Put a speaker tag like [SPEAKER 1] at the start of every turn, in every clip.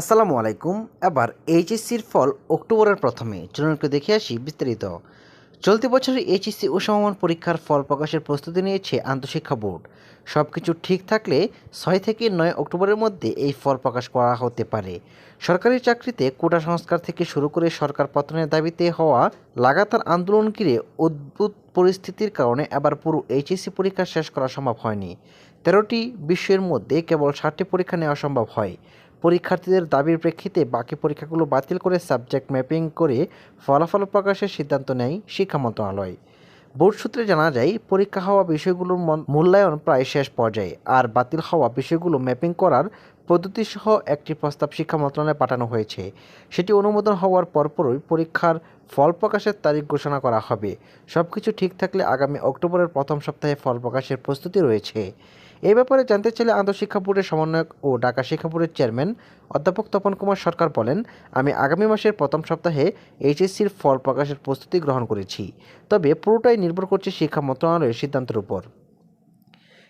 [SPEAKER 1] আসসালামু আলাইকুম। এবার এইচএসসির ফল অক্টোবরের প্রথমে। চলুন দেখে আসি বিস্তারিত। চলতি বছরের এইচএসসি ও সমমান পরীক্ষার ফল প্রকাশের প্রস্তুতি নিয়েছে আন্তঃশিক্ষা বোর্ড। সব কিছু ঠিক থাকলে ছয় থেকে নয় অক্টোবরের মধ্যে এই ফল প্রকাশ করা হতে পারে। সরকারি চাকরিতে কোটা সংস্কার থেকে শুরু করে সরকার পতনের দাবিতে হওয়া লাগাতার আন্দোলন ঘিরে অদ্ভুত পরিস্থিতির কারণে এবার পুরো এইচএসসি পরীক্ষা শেষ করা সম্ভব হয়নি। তেরোটি বিষয়ের মধ্যে কেবল ষাটটি পরীক্ষা নেওয়া সম্ভব হয়। পরীক্ষার্থীদের দাবির প্রেক্ষিতে বাকি পরীক্ষাগুলো বাতিল করে সাবজেক্ট ম্যাপিং করে ফলাফল প্রকাশের সিদ্ধান্ত নেয় শিক্ষা মন্ত্রণালয়। বোর্ড সূত্রে জানা যায়, পরীক্ষা হওয়া বিষয়গুলোর মূল্যায়ন প্রায় শেষ পর্যায়ে, আর বাতিল হওয়া বিষয়গুলো ম্যাপিং করার পদ্ধতিসহ একটি প্রস্তাব শিক্ষা মন্ত্রণালয়ে পাঠানো হয়েছে। সেটি অনুমোদন হওয়ার পরপরই পরীক্ষার ফল প্রকাশের তারিখ ঘোষণা করা হবে। সব কিছু ঠিক থাকলে আগামী অক্টোবরের প্রথম সপ্তাহে ফল প্রকাশের প্রস্তুতি রয়েছে। এই ব্যাপারে জানতে চাইলে আন্তঃশিক্ষা বোর্ডের সমন্বয়ক ও ঢাকা শিক্ষা বোর্ডের চেয়ারম্যান অধ্যাপক তপন কুমার সরকার বলেন, আমি আগামী মাসের প্রথম সপ্তাহে এইচএসসির ফল প্রকাশের প্রস্তুতি গ্রহণ করেছি। তবে পুরোটাই নির্ভর করছে শিক্ষা মন্ত্রণালয়ের সিদ্ধান্তের উপর।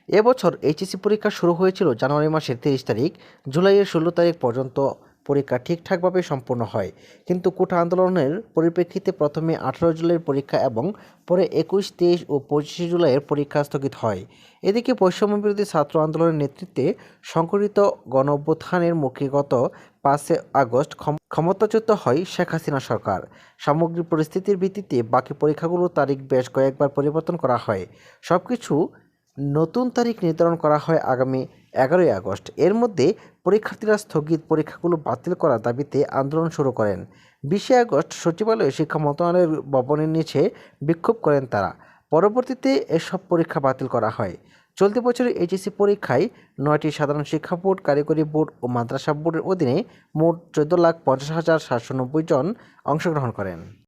[SPEAKER 1] এবছর এইচএসসি পরীক্ষা শুরু হয়েছিল জানুয়ারি মাসের তিরিশ তারিখ। জুলাইয়ের ষোলো তারিখ পর্যন্ত পরীক্ষা ঠিকঠাকভাবে সম্পূর্ণ হয়। কিন্তু কোটা আন্দোলনের পরিপ্রেক্ষিতে প্রথমে আঠারো জুলাইয়ের পরীক্ষা এবং পরে একুশ, তেইশ ও পঁচিশে জুলাইয়ের পরীক্ষা স্থগিত হয়। এদিকে বৈষম্য বিরোধী ছাত্র আন্দোলনের নেতৃত্বে সংগঠিত গণ অভ্যুত্থানের মুখে গত পাঁচে আগস্ট ক্ষম- ক্ষমতাচ্যুত হয় শেখ হাসিনা সরকার। সামগ্রিক পরিস্থিতির ভিত্তিতে বাকি পরীক্ষাগুলোর তারিখ বেশ কয়েকবার পরিবর্তন করা হয়। সব কিছু নতুন তারিখ নির্ধারণ করা হয় আগামী এগারোই আগস্ট। এর মধ্যে পরীক্ষার্থীরা স্থগিত পরীক্ষাগুলো বাতিল করার দাবিতে আন্দোলন শুরু করেন। বিশে আগস্ট সচিবালয়ে শিক্ষা মন্ত্রণালয়ের ভবনের নিচে বিক্ষোভ করেন তারা। পরবর্তীতে এসব পরীক্ষা বাতিল করা হয়। চলতি বছরের এইচএসসি পরীক্ষায় নয়টি সাধারণ শিক্ষা বোর্ড, কারিগরি বোর্ড ও মাদ্রাসা বোর্ডের অধীনে মোট চোদ্দ লাখ পঞ্চাশ হাজার সাতশো নব্বই জন অংশগ্রহণ করেন।